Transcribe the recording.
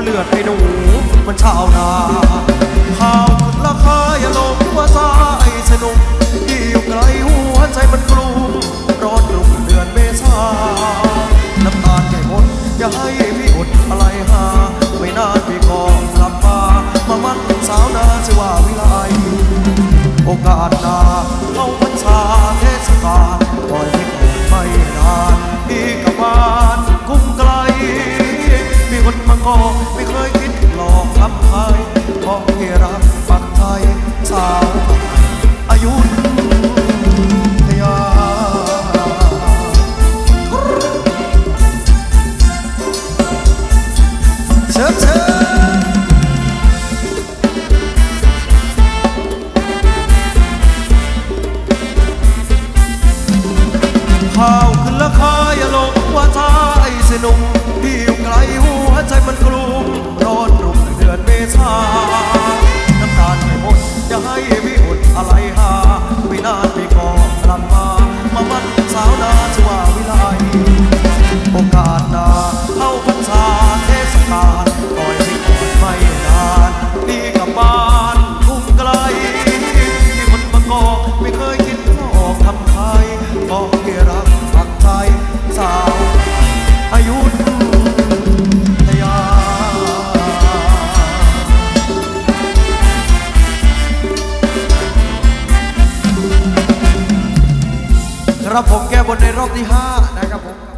เพราเลือดให้หนูมันชาวนาข้าวขึ้นราคาอย่าลงว่าใจสนุกที่อยู่ไกลหัวใจมันกลุ้มร้อนรุ่งเดือนเมษาน้ำตาลใหญ่หมดอย่าให้พี่อดอะไรหาไม่นานพี่ก็กลับมามามันสาวนาชื่อว่าวิไลโอกาส เพราะพี่รักปักไทยสาวอายุทยาเชิญเชิญข้าว โอกาสหน้าเข้าพรรษาเทศกาลปล่อยให้ก่อนไม่นานพี่กลับบ้านทุ่งไกลที่คนบากอกไม่เคยคิดออกทำไทยก็พี่รักปักใจสาวอายุทยาครับผมแก้บนในรอบที่ 5